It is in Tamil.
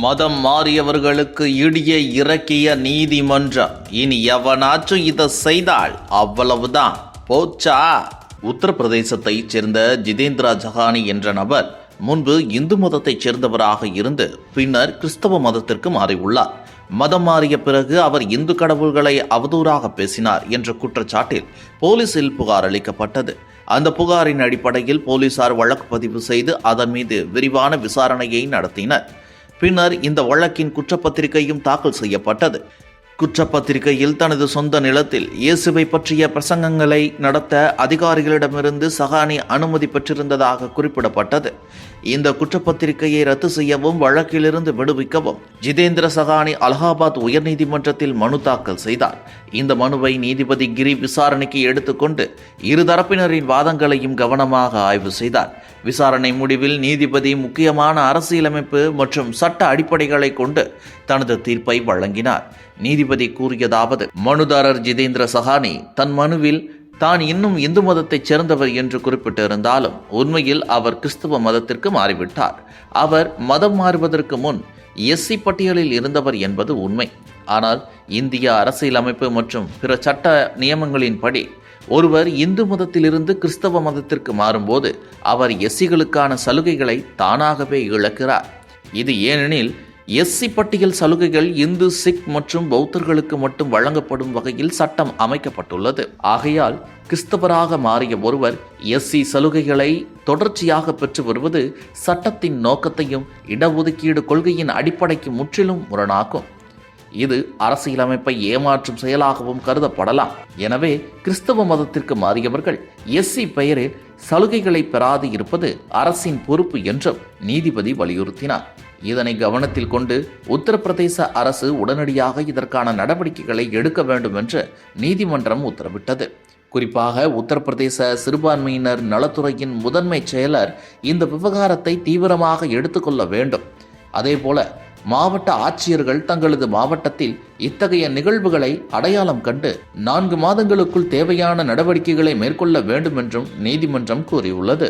மதம் மாறியவர்களுக்கு இடிய இறக்கிய நீதிமன்றம். இனி எவனாச்சும் இதை செய்தால் அவ்வளவுதான். போச்சா? உத்தரப்பிரதேசத்தைச் சேர்ந்த ஜிதேந்திரா ஜஹானி என்ற நபர் முன்பு இந்து மதத்தைச் சேர்ந்தவராக இருந்து பின்னர் கிறிஸ்தவ மதத்திற்கு மாறியுள்ளார். மதம் மாறிய பிறகு அவர் இந்து கடவுள்களை அவதூறாக பேசினார் என்ற குற்றச்சாட்டில் போலீசில் புகார் அளிக்கப்பட்டது. அந்த புகாரின் அடிப்படையில் போலீசார் வழக்கு பதிவு செய்து அதன் மீது விரிவான விசாரணையை நடத்தினர். பின்னர் இந்த வழக்கின் குற்றப்பத்திரிகையும் தாக்கல் செய்யப்பட்டது. குற்றப்பத்திரிகையில் தனது சொந்த நிலத்தில் இயேசுவை பற்றிய பிரசங்கங்களை நடத்த அதிகாரிகளிடமிருந்து சகானி அனுமதி பெற்றிருந்ததாக குறிப்பிடப்பட்டது. இந்த குற்றப்பத்திரிகையை ரத்து செய்யவும் வழக்கிலிருந்து விடுவிக்கவும் ஜிதேந்திர சஹானி அலகாபாத் உயர்நீதிமன்றத்தில் மனு தாக்கல் செய்தார். இந்த மனுவை நீதிபதி கிரி விசாரணைக்கு எடுத்துக்கொண்டு இருதரப்பினரின் வாதங்களையும் கவனமாக ஆய்வு செய்தார். விசாரணை முடிவில் நீதிபதி முக்கியமான அரசியலமைப்பு மற்றும் சட்ட அடிப்படைகளை கொண்டு தனது தீர்ப்பை வழங்கினார். நீதிபதி கூறியதாவது மனுதாரர் ஜிதேந்திர சஹானி தன் மனுவில் தான் இன்னும் இந்து மதத்தைச் சேர்ந்தவர் என்று குறிப்பிட்டிருந்தாலும் உண்மையில் அவர் கிறிஸ்துவ மதத்திற்கு மாறிவிட்டார். அவர் மதம் மாறுவதற்கு முன் எஸ்சி பட்டியலில் இருந்தவர் என்பது உண்மை. ஆனால் இந்திய அரசியலமைப்பு மற்றும் பிற சட்ட நியமங்களின்படி ஒருவர் இந்து மதத்திலிருந்து கிறிஸ்தவ மதத்திற்கு மாறும்போது அவர் எஸ்சிகளுக்கான சலுகைகளை தானாகவே இழக்கிறார். இது ஏனெனில் எஸ்சி பட்டியல் சலுகைகள் இந்து சிக் மற்றும் பௌத்தர்களுக்கு மட்டும் வழங்கப்படும் வகையில் சட்டம் அமைக்கப்பட்டுள்ளது. ஆகையால் கிறிஸ்தவராக மாறிய ஒருவர் எஸ்சி சலுகைகளை தொடர்ச்சியாக பெற்று வருவது சட்டத்தின் நோக்கத்தையும் இடஒதுக்கீடு கொள்கையின் அடிப்படைக்கு முற்றிலும் முரணாகும் இது அரசியலமைப்பை ஏமாற்றும் செயலாகவும் கருதப்படலாம். எனவே கிறிஸ்தவ மதத்திற்கு மாறியவர்கள் எஸ்சி பெயரில் சலுகைகளை பெறாது இருப்பது அரசின் பொறுப்பு என்றும் நீதிபதி வலியுறுத்தினார். இதனை கவனத்தில் கொண்டு உத்தரப்பிரதேச அரசு உடனடியாக இதற்கான நடவடிக்கைகளை எடுக்க வேண்டும் என்று நீதிமன்றம் உத்தரவிட்டது. குறிப்பாக உத்தரப்பிரதேச சிறுபான்மையினர் நலத்துறையின் முதன்மை செயலர் இந்த விவகாரத்தை தீவிரமாக எடுத்துக்கொள்ள வேண்டும். அதேபோல மாவட்ட ஆட்சியர்கள் தங்களது மாவட்டத்தில் இத்தகைய நிகழ்வுகளை அடையாளம் கண்டு நான்கு மாதங்களுக்குள் தேவையான நடவடிக்கைகளை மேற்கொள்ள வேண்டும் என்றும் நீதிமன்றம் கூறியுள்ளது.